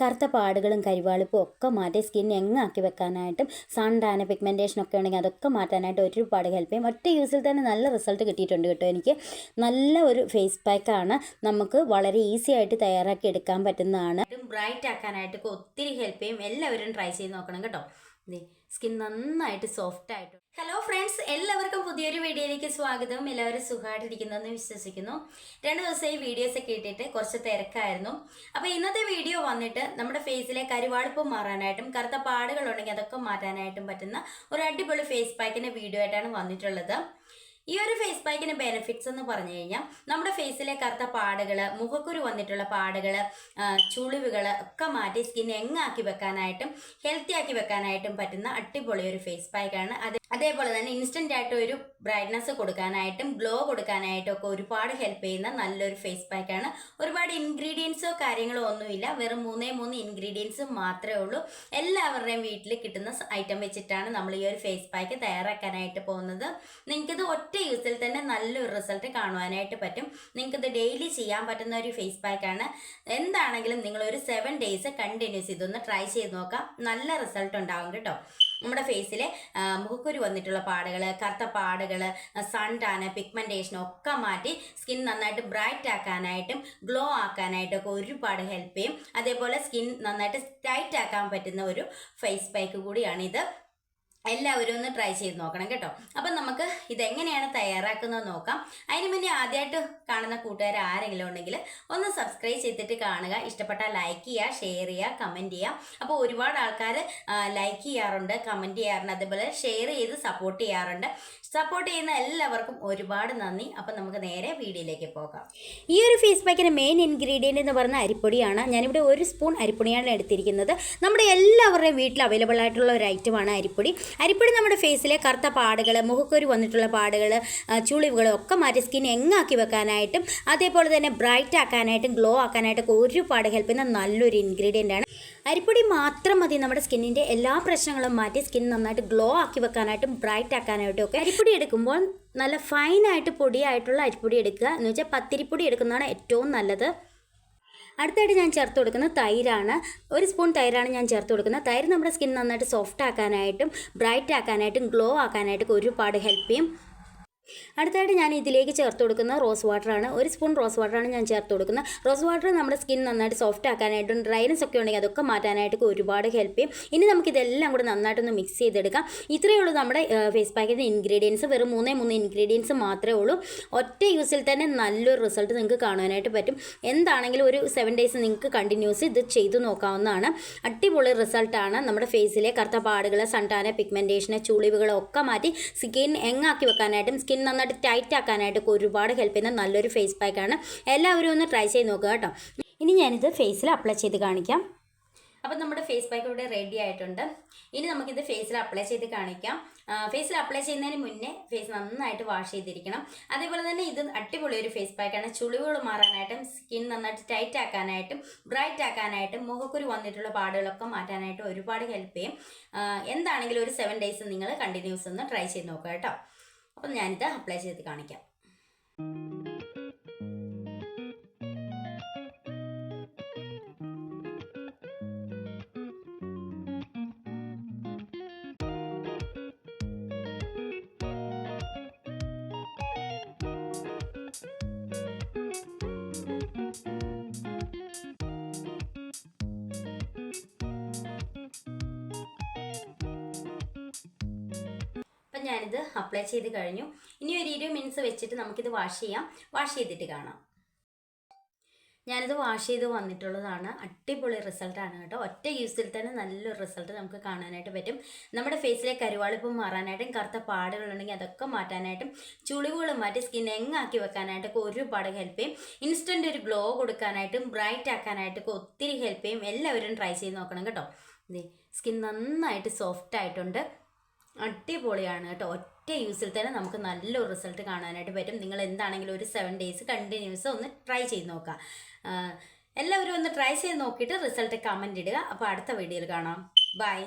കറുത്ത പാടുകളും കരിവാളിപ്പും ഒക്കെ മാറ്റി സ്കിൻ എങ്ങാക്കി വെക്കാനായിട്ടും സൺ ടാന പിഗ്മെന്റേഷൻ ഒക്കെ ഉണ്ടെങ്കിൽ അതൊക്കെ മാറ്റാനായിട്ട് ഒരുപാട് ഹെൽപ്പ് ചെയ്യും. ഒറ്റ യൂസിൽ തന്നെ നല്ല റിസൾട്ട് കിട്ടിയിട്ടുണ്ട് കേട്ടോ എനിക്ക്. നല്ല ഒരു ഫേസ് പാക്കാണ് നമുക്ക് വളരെ ഈസി ആയിട്ട് തയ്യാറാക്കി എടുക്കാൻ പറ്റുന്നതാണ്. ബ്രൈറ്റ് ആക്കാനായിട്ട് ഒത്തിരി ഹെൽപ്പ് ചെയ്യും. എല്ലാവരും ട്രൈ ചെയ്ത് നോക്കണം കേട്ടോ. സ്കിൻ നന്നായിട്ട് സോഫ്റ്റ് ആയിട്ട്. ഹലോ ഫ്രണ്ട്സ് എല്ലാവർക്കും പുതിയൊരു വീഡിയോയിലേക്ക് സ്വാഗതം. എല്ലാവരും സുഖമായിട്ടിരിക്കുന്നതെന്ന് വിശ്വസിക്കുന്നു. രണ്ട് ദിവസമായി വീഡിയോസ് ഒക്കെ ഇട്ടിട്ട് കുറച്ച് തിരക്കായിരുന്നു. അപ്പോൾ ഇന്നത്തെ വീഡിയോ വന്നിട്ട് നമ്മുടെ ഫേസിലെ കരുവാളിപ്പ് മാറാനായിട്ടും കറുത്ത പാടുകളുണ്ടെങ്കിൽ അതൊക്കെ മാറ്റാനായിട്ടും പറ്റുന്ന ഒരു അടിപൊളി ഫേസ് പാക്കിന്റെ വീഡിയോ ആയിട്ടാണ് വന്നിട്ടുള്ളത്. ഈ ഒരു ഫേസ് പാക്കിന് ബെനിഫിറ്റ്സ് എന്ന് പറഞ്ഞു കഴിഞ്ഞാൽ നമ്മുടെ ഫേസിലെ കറുത്ത പാടുകൾ മുഖക്കുരു വന്നിട്ടുള്ള പാടുകൾ ചുളിവുകൾ ഒക്കെ മാറ്റി സ്കിൻ എങ്ങാക്കി വെക്കാനായിട്ടും ഹെൽത്തി ആക്കി വെക്കാനായിട്ടും പറ്റുന്ന അടിപൊളി ഒരു ഫേസ് പാക്കാണ് അത് അതേപോലെ തന്നെ ഇൻസ്റ്റന്റ് ആയിട്ട് ഒരു ബ്രൈറ്റ്നസ് കൊടുക്കാനായിട്ടും ഗ്ലോ കൊടുക്കാനായിട്ടും ഒക്കെ ഒരുപാട് ഹെൽപ്പ് ചെയ്യുന്ന നല്ലൊരു ഫേസ് പാക്കാണ് ഒരുപാട് ഇൻഗ്രീഡിയൻസോ കാര്യങ്ങളോ ഒന്നുമില്ല. വെറും മൂന്നേ മൂന്ന് ഇൻഗ്രീഡിയൻസ് മാത്രമേ ഉള്ളൂ. എല്ലാവരുടെയും വീട്ടിൽ കിട്ടുന്ന ഐറ്റം വെച്ചിട്ടാണ് നമ്മൾ ഈ ഒരു ഫേസ് പാക്ക് തയ്യാറാക്കാനായിട്ട് പോകുന്നത്. നിങ്ങൾക്കിത് ഒറ്റ യൂസിൽ തന്നെ നല്ലൊരു റിസൾട്ട് കാണുവാനായിട്ട് പറ്റും. നിങ്ങൾക്കിത് ഡെയിലി ചെയ്യാൻ പറ്റുന്ന ഒരു ഫേസ് പാക്കാണ് എന്താണെങ്കിലും നിങ്ങൾ ഒരു സെവൻ ഡേയ്സ് കണ്ടിന്യൂസ് ഇതൊന്ന് ട്രൈ ചെയ്ത് നോക്കാം. നല്ല റിസൾട്ട് ഉണ്ടാവും കേട്ടോ. നമ്മുടെ ഫേസിലെ മുഖക്കുരു വന്നിട്ടുള്ള പാടുകൾ കറുത്ത പാടുകൾ സൺ ടാന് പിഗ്മെന്റേഷൻ ഒക്കെ മാറ്റി സ്കിൻ നന്നായിട്ട് ബ്രൈറ്റ് ആക്കാനായിട്ടും ഗ്ലോ ആക്കാനായിട്ടും ഒക്കെ ഒരുപാട് ഹെൽപ്പ് ചെയ്യും. അതേപോലെ സ്കിൻ നന്നായിട്ട് ടൈറ്റ് ആക്കാൻ പറ്റുന്ന ഒരു ഫേസ് പാക്ക് കൂടിയാണിത്. എല്ലാവരും ഒന്ന് ട്രൈ ചെയ്ത് നോക്കണം കേട്ടോ. അപ്പം നമുക്ക് ഇതെങ്ങനെയാണ് തയ്യാറാക്കുന്നത് നോക്കാം. അതിന് മുന്നേ ആദ്യമായിട്ട് കാണുന്ന കൂട്ടുകാർ ആരെങ്കിലും ഉണ്ടെങ്കിൽ ഒന്ന് സബ്സ്ക്രൈബ് ചെയ്തിട്ട് കാണുക. ഇഷ്ടപ്പെട്ടാൽ ലൈക്ക് ചെയ്യുക ഷെയർ ചെയ്യുക കമന്റ് ചെയ്യുക. അപ്പോൾ ഒരുപാട് ആൾക്കാർ ലൈക്ക് ചെയ്യാറുണ്ട് കമന്റ് ചെയ്യാറുണ്ട് അതുപോലെ ഷെയർ ചെയ്ത് സപ്പോർട്ട് ചെയ്യാറുണ്ട്. സപ്പോർട്ട് ചെയ്യുന്ന എല്ലാവർക്കും ഒരുപാട് നന്ദി. അപ്പം നമുക്ക് നേരെ വീഡിയോയിലേക്ക് പോകാം. ഈ ഒരു ഫേസ് പാക്കിന്റെ മെയിൻ ഇൻഗ്രീഡിയന്റ് എന്ന് പറഞ്ഞ അരിപ്പൊടിയാണ്. ഞാനിവിടെ ഒരു സ്പൂൺ അരിപ്പൊടിയാണ് എടുത്തിരിക്കുന്നത്. നമ്മുടെ എല്ലാവരുടെയും വീട്ടിൽ അവൈലബിൾ ആയിട്ടുള്ള ഒരു ഐറ്റമാണ് അരിപ്പൊടി. അരിപ്പൊടി നമ്മുടെ ഫേസിലെ കറുത്ത പാടുകൾ മുഖക്കുരു വന്നിട്ടുള്ള പാടുകൾ ചുളിവുകൾ ഒക്കെ മാറ്റി സ്കിൻ എങ്ങാക്കി വെക്കാനായിട്ടും അതേപോലെ തന്നെ ബ്രൈറ്റ് ആക്കാനായിട്ടും ഗ്ലോ ആക്കാനായിട്ടൊക്കെ ഒരുപാട് ഹെൽപ്പ് ചെയ്യുന്ന നല്ലൊരു ഇൻഗ്രീഡിയന്റ് ആണ്. അരിപ്പൊടി മാത്രം മതി നമ്മുടെ സ്കിന്നിന്റെ എല്ലാ പ്രശ്നങ്ങളും മാറ്റി സ്കിൻ നന്നായിട്ട് ഗ്ലോ ആക്കി വെക്കാനായിട്ടും ബ്രൈറ്റ് ആക്കാനായിട്ടും ഒക്കെ. അരിപ്പൊടി എടുക്കുമ്പോൾ നല്ല ഫൈനായിട്ട് പൊടിയായിട്ടുള്ള അരിപ്പൊടി എടുക്കുക. എന്ന് വെച്ചാൽ പത്തിരിപ്പൊടി എടുക്കുന്നതാണ് ഏറ്റവും നല്ലത്. അടുത്തായിട്ട് ഞാൻ ചേർത്ത് കൊടുക്കുന്ന തൈരാണ്. ഒരു സ്പൂൺ തൈരാണ് ഞാൻ ചേർത്ത് കൊടുക്കുന്നത്. തൈര് നമ്മുടെ സ്കിൻ നന്നായിട്ട് സോഫ്റ്റ് ആക്കാനായിട്ടും ബ്രൈറ്റ് ആക്കാനായിട്ടും ഗ്ലോ ആക്കാനായിട്ടും ഒരുപാട് ഹെൽപ്പ് ചെയ്യും. അടുത്തായിട്ട് ഞാൻ ഇതിലേക്ക് ചേർത്ത് കൊടുക്കുന്ന റോസ് വാട്ടറാണ് ഒരു സ്പൂൺ റോസ് വാട്ടറാണ് ഞാൻ ചേർത്ത് കൊടുക്കുന്നത്. റോസ് വാട്ടർ നമ്മുടെ സ്കിൻ നന്നായിട്ട് സോഫ്റ്റ് ആക്കാനായിട്ടും ഡ്രൈനസ് ഒക്കെ ഉണ്ടെങ്കിൽ അതൊക്കെ മാറ്റാനായിട്ട് ഒരുപാട് ഹെൽപ്പ് ചെയ്യും. ഇനി നമുക്ക് ഇതെല്ലാം കൂടെ നന്നായിട്ടൊന്ന് മിക്സ് ചെയ്തെടുക്കാം. ഇത്രയേ ഉള്ളൂ നമ്മുടെ ഫേസ് പാക്കിന്റെ ഇൻഗ്രീഡിയൻസ് വെറും മൂന്നേ മൂന്ന് ഇൻഗ്രീഡിയൻസ് മാത്രമേ ഉള്ളൂ. ഒറ്റ യൂസിൽ തന്നെ നല്ലൊരു റിസൾട്ട് നിങ്ങൾക്ക് കാണാനായിട്ട് പറ്റും. എന്താണെങ്കിലും ഒരു സെവൻ ഡേയ്സ് നിങ്ങൾക്ക് കണ്ടിന്യൂസ് ഇത് ചെയ്തു നോക്കാവുന്നതാണ്. അടിപൊളി റിസൾട്ടാണ് നമ്മുടെ ഫേസിലെ കറുത്ത പാടുകൾ സൺടാന പിഗ്മെന്റേഷന് ചുളിവുകളൊക്കെ മാറ്റി സ്കിൻ എങ്ങാക്കി വെക്കാനായിട്ടും സ്കിൻ സ്കിൻ നന്നായിട്ട് ടൈറ്റ് ആക്കാനായിട്ടൊക്കെ ഒരുപാട് ഹെൽപ്പ് ചെയ്യുന്ന നല്ലൊരു ഫേസ് പാക്കാണ് എല്ലാവരും ഒന്ന് ട്രൈ ചെയ്ത് നോക്കുക കേട്ടോ. ഇനി ഞാനിത് ഫേസിൽ അപ്ലൈ ചെയ്ത് കാണിക്കാം. അപ്പം നമ്മുടെ ഫേസ് പാക്ക് ഇവിടെ റെഡി ആയിട്ടുണ്ട്. ഇനി നമുക്കിത് ഫേസിൽ അപ്ലൈ ചെയ്ത് കാണിക്കാം. ഫേസിൽ അപ്ലൈ ചെയ്യുന്നതിന് മുന്നേ ഫേസ് നന്നായിട്ട് വാഷ് ചെയ്തിരിക്കണം. അതേപോലെ തന്നെ ഇത് അടിപൊളി ഒരു ഫേസ് പാക്കാണ് ചുളിവുകൾ മാറാനായിട്ടും സ്കിൻ നന്നായിട്ട് ടൈറ്റ് ആക്കാനായിട്ടും ബ്രൈറ്റ് ആക്കാനായിട്ടും മുഖക്കുരു വന്നിട്ടുള്ള പാടുകളൊക്കെ മാറ്റാനായിട്ടും ഒരുപാട് ഹെൽപ്പ് ചെയ്യും. എന്താണെങ്കിലും ഒരു സെവൻ ഡേയ്സ് നിങ്ങൾ കണ്ടിന്യൂസ് ഒന്ന് ട്രൈ ചെയ്ത് നോക്കുക കേട്ടോ. അപ്പം ഞാനിത് അപ്ലൈ ചെയ്ത് കാണിക്കാം. ഞാനിത് അപ്ലൈ ചെയ്ത് കഴിഞ്ഞു. ഇനി ഒരു ഇരുപത് മിനിറ്റ്സ് വെച്ചിട്ട് നമുക്കിത് വാഷ് ചെയ്യാം. വാഷ് ചെയ്തിട്ട് കാണാം. ഞാനിത് വാഷ് ചെയ്ത് വന്നിട്ടുള്ളതാണ്. അടിപൊളി റിസൾട്ടാണ് കേട്ടോ. ഒറ്റ യൂസിൽ തന്നെ നല്ലൊരു റിസൾട്ട് നമുക്ക് കാണാനായിട്ട് പറ്റും. നമ്മുടെ ഫേസിലെ കരുവാളിപ്പം മാറാനായിട്ടും കറുത്ത പാടുകളുണ്ടെങ്കിൽ അതൊക്കെ മാറ്റാനായിട്ടും ചുളിവുകൾ മാറ്റി സ്കിൻ എങ്ങാക്കി വെക്കാനായിട്ടൊക്കെ ഒരുപാട് ഹെൽപ്പ് ചെയ്യും. ഇൻസ്റ്റന്റ് ഒരു ഗ്ലോ കൊടുക്കാനായിട്ടും ബ്രൈറ്റ് ആക്കാനായിട്ടൊക്കെ ഒത്തിരി ഹെൽപ്പ് ചെയ്യും. എല്ലാവരും ട്രൈ ചെയ്ത് നോക്കണം കേട്ടോ. സ്കിൻ നന്നായിട്ട് സോഫ്റ്റ് ആയിട്ടുണ്ട്. അടിപൊളിയാണ് കേട്ടോ. ഒറ്റ യൂസിൽ തന്നെ നമുക്ക് നല്ലൊരു റിസൾട്ട് കാണാനായിട്ട് പറ്റും. നിങ്ങൾ എന്താണെങ്കിലും ഒരു സെവൻ ഡേയ്സ് കണ്ടിന്യൂസ് ഒന്ന് ട്രൈ ചെയ്ത് നോക്കുക. എല്ലാവരും ഒന്ന് ട്രൈ ചെയ്ത് നോക്കിയിട്ട് റിസൾട്ട് കമന്റ് ഇടുക. അപ്പോൾ അടുത്ത വീഡിയോയിൽ കാണാം. ബൈ